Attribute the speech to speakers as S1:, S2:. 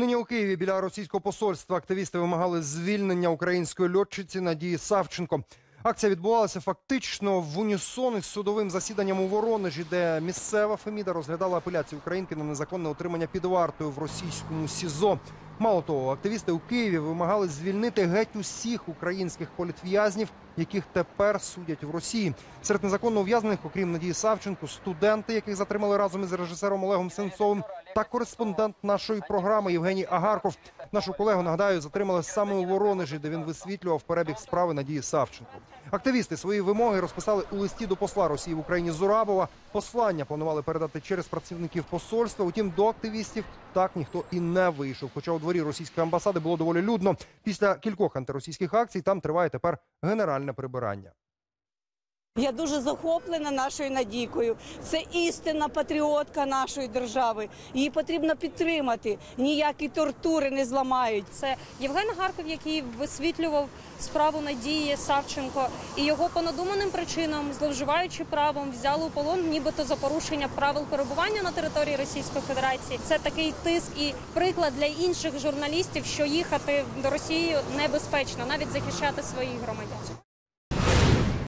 S1: Нині у Києві біля російського посольства активісти вимагали звільнення української льотчиці Надії Савченко. Акція відбувалася фактично в унісон із судовим засіданням у Воронежі, де місцева Феміда розглядала апеляцію українки на незаконне отримання під вартою в російському СІЗО. Мало того, активісти у Києві вимагали звільнити геть усіх українських політв'язнів, яких тепер судять в Росії. Серед незаконно ув'язнених, окрім Надії Савченко, студенти, яких затримали разом із режисером Олегом Сенцовим, та кореспондент нашої програми Євгеній Агарков. Нашу колегу нагадаю, затримали саме у Воронежі, де він висвітлював перебіг справи Надії Савченко. Активісти свої вимоги розписали у листі до посла Росії в Україні Зурабова. Послання планували передати через працівників посольства. Утім, до активістів так ніхто і не вийшов. Хоча у дворі російської амбасади було доволі людно. Після кількох антиросійських акцій там триває тепер генеральне прибирання.
S2: Я дуже захоплена нашою Надійкою. Це істинна патріотка нашої держави. Її потрібно підтримати. Ніякі тортури не зламають.
S3: Це Євген Гарков, який висвітлював справу Надії Савченко, і його по надуманим причинам, зловживаючи правом, взяли у полон, нібито за порушення правил перебування на території Російської Федерації. Це такий тиск і приклад для інших журналістів, що їхати до Росії небезпечно, навіть захищати своїх громадян.